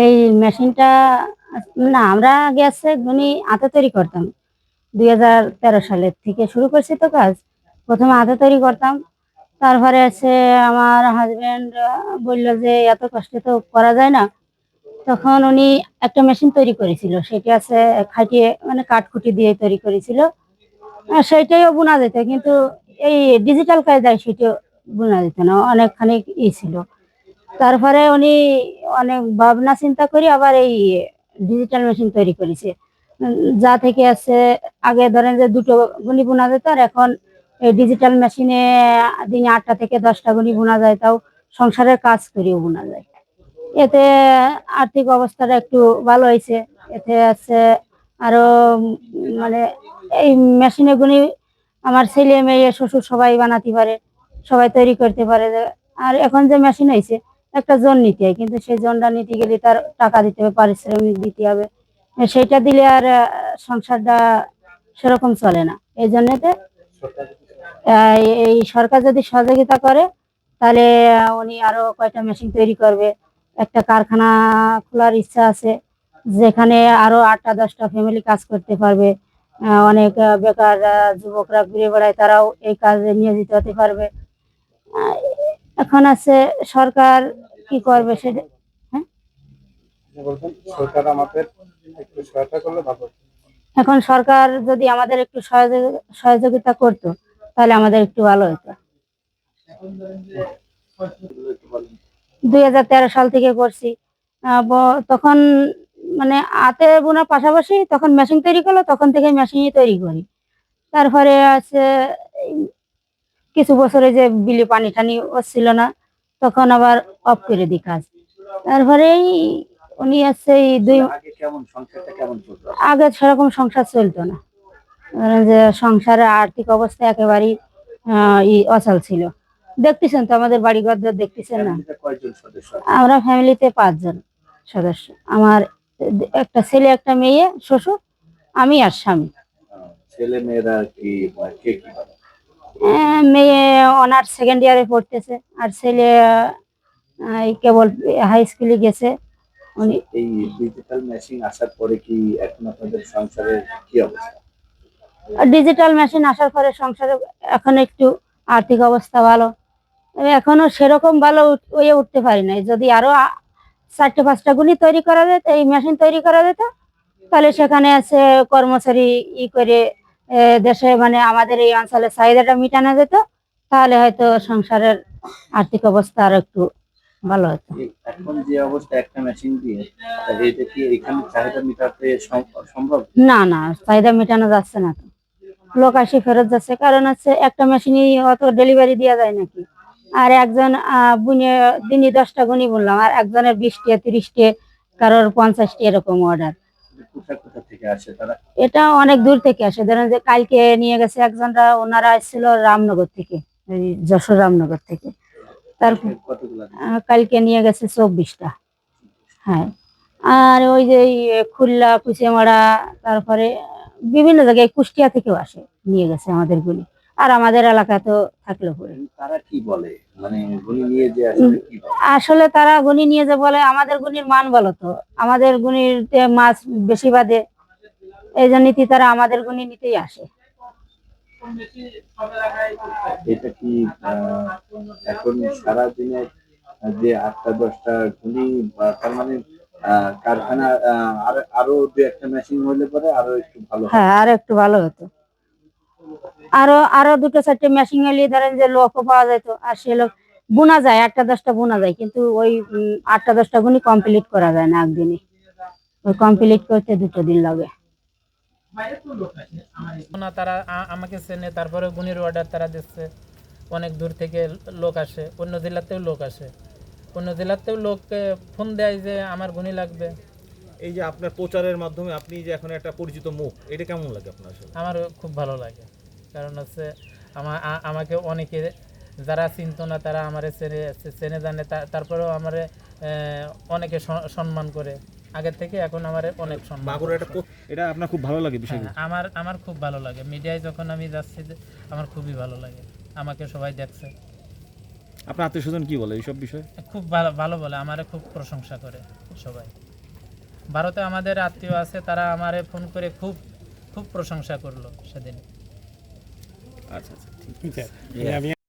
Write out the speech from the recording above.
এই মেশিনটা, না, আমরা গ্যাসে গুনি হাতে তৈরি করতাম। দুই হাজার তেরো সালের থেকে শুরু করছি তো কাজ। প্রথমে হাতে তৈরি করতাম। তারপরে আছে আমার হাজবেন্ড বলল যে, এত কষ্টে তো করা যায় না। তখন উনি একটা মেশিন তৈরি করেছিল। সেটা আছে খাটিয়ে মানে কাঠকুটি দিয়ে তৈরি করেছিল। আর সেইটাইও বোনা যেত, কিন্তু এই ডিজিটাল কাজ কায়দায় সেটা বোনা যেত না। অনেকখানি ই ছিল। তারপরে উনি অনেক ভাবনা চিন্তা করে আবার এই ডিজিটাল মেশিন তৈরি করেছে। যা থেকে আছে, আগে ধরেন যে দুটো গুণি বোনা যেত, আর এখন এই ডিজিটাল মেশিনে দিনে আটটা থেকে দশটা গুণি বোনা যায়, তাও সংসারের কাজ করেও বোনা যায়। এতে আর্থিক অবস্থাটা একটু ভালো হয়েছে। এতে আছে আরও মানে এই মেশিনে গুণি আমার ছেলে মেয়ে শ্বশুর সবাই বানাতে পারে, সবাই তৈরি করতে পারে। আর এখন যে মেশিন হয়েছে একটা জোন নিতে হয়, কিন্তু সেই জোনটা নিতে গেলে তার টাকা দিতে হবে, পারিশ্রমিক দিতে হবে। সেইটা দিলে আর সংসারটা সেরকম চলে না। এই জন্যতে এই সরকার যদি সহযোগিতা করে, তাহলে উনি আরও কয়টা মেশিন তৈরি করবে। একটা কারখানা খোলার ইচ্ছা আছে, যেখানে আরও আটটা, দশটা ফ্যামিলি কাজ করতে পারবে। অনেক বেকার যুবকরা ঘুরে বেড়ায়, তারাও এই কাজে নিয়োজিত হতে পারবে। এখন আছে সরকার কি করবে সেটা আপনি বলছেন সরকার আমাদের একটু সহায়তা করলে ভালো এখন সরকার যদি আমাদের একটু সহযোগি- সহযোগিতা করতো তাহলে আমাদের একটু ভালো হতো। দুই হাজার তেরো সাল থেকে করছি। তখন মানে হাতে বোনার পাশাপাশি তখন মেশিন তৈরি করল তখন থেকে মেশিনই তৈরি করি। তারপরে আছে কিছু বছরে যে বিলি পানি টানি হচ্ছিল না তখন আবার অফ করে দিই কাজ। তারপরে উনি আছে এই দুই আগে সেরকম সংসার চলতো না। যে সংসারের আর্থিক অবস্থা একেবারেই ই অচল ছিল। দেখতেছেন তো আমাদের বাড়ি ঘর দেখতেছেন না? আমরা ফ্যামিলিতে পাঁচজন সদস্য। আমার একটা ছেলে একটা মেয়ে শ্বশুর আমি আর স্বামী। ছেলে মেয়েরা কি মেয়ে অনার্স সেকেন্ড ইয়ারে পড়তেছে আর ছেলে কেবল হাই স্কুলে গেছে। উনি এই ডিজিটাল মেশিন আসার পরে কি এখন আপনাদের সংসারের কি অবস্থা? ডিজিটাল মেশিন আসার পরে সংসারে এখন একটু আর্থিক অবস্থা ভালো। এখনও সেরকম ভালো হয়ে উঠতে পারি নাই। যদি আরও চারটে পাঁচটা গুলি তৈরি করা যেত এই মেশিন তৈরি করা যেত তাহলে সেখানে আছে কর্মচারী ই করে দেশে মানে আমাদের এই অঞ্চলের চাহিদাটা মিটানো যেত তাহলে হয়তো সংসারের আর্থিক অবস্থা আরও একটু ভালো হতো। এখন যে অবস্থা একটা মেশিন দিয়ে এটা কি এখানে চাহিদা মেটাতে সম্ভব? না না চাহিদা মেটানো যাচ্ছে না তো। লোক আসি ফেরত যাচ্ছে কারণ হচ্ছে একটা মেশিনই অত ডেলিভারি দেওয়া যায় নাকি? আর একজন আহ, বুনে দিনই দশটা গুনি বললাম আর একজনের বিশটি তিরিশটি কারোর পঞ্চাশটি এরকম অর্ডার এটা অনেক দূর থেকে আসে। ধরেন যে কালকে নিয়ে গেছে একজনরা ওনারা এসেছিল রামনগর থেকে যশোর রামনগর থেকে। তার কতগুলা আহ, কালকে নিয়ে গেছে চব্বিশটা। হ্যাঁ। আর ওই যে এই খুলনা কুচিয়ামারা তারপরে বিভিন্ন জায়গায় কুষ্টিয়া থেকেও আসে নিয়ে গেছে আমাদের গুলি। আর আমাদের এলাকা তো থাকল পরে তারা কি বলে? মানে গুলি নিয়ে যে আসলে কি বলে? আসলে তারা গুনি নিয়ে যে বলে আমাদের গুনির মান বলো তো। আমাদের গুনির মাছ বেশি বাদে এই জন্যই তারা আমাদের গুনি নিতেই আসে। এটা কি এখন সারা যে আটটা দশটা তার মানে কারখানা আর আরও দু একটা মেশিন হলে পরে আরও একটু ভালো হ্যাঁ আর একটু ভালো হতো। আরও আরও দুটো চারটে মেশিন হলে ধরেন যে লোকও পাওয়া যেত আর সে লোক বোনা যায়, আটটা দশটা বোনা যায়, কিন্তু ওই আটটা দশটা গুণই কমপ্লিট করা যায় না একদিনে। ওই কমপ্লিট করতে দুটো দিন লাগে। তারা আমাকে চেনে তারপরে গুণের অর্ডার তারা দিচ্ছে। অনেক দূর থেকে লোক আসে, অন্য জেলাতেও লোক আসে। অন্য জেলাতেও লোককে ফোন দেয় যে, আমার গুণি লাগবে। এই যে আপনার প্রচারের মাধ্যমে আপনি যে এখন একটা পরিচিত মুখ এটা কেমন লাগে আপনার আসলে? আমার খুব ভালো লাগে। কারণ হচ্ছে আমা- আ- আমাকে অনেকে যারা চিনত না তারা আমার চেনে চেনে জানে। তারপরেও আমারে আহ, অনেকে সম্মান করে। আগের থেকে এখন আমার অনেক সম্মান এটা আপনার খুব ভালো লাগে বিষয়গুলো। হ্যাঁ, আমার আমার খুব ভালো লাগে। মিডিয়ায় যখন আমি যাচ্ছি যে আমার খুবই ভালো লাগে। আমাকে সবাই দেখছে। আপনার আত্মীয় স্বজন কি বলে এইসব বিষয়ে? খুব ভালো ভালো বলে। আমারে খুব প্রশংসা করে সবাই। ভারতে আমাদের আত্মীয় আছে তারা আমারে ফোন করে খুব খুব প্রশংসা করল সেদিন। আচ্ছা আচ্ছা ঠিক আছে। আমি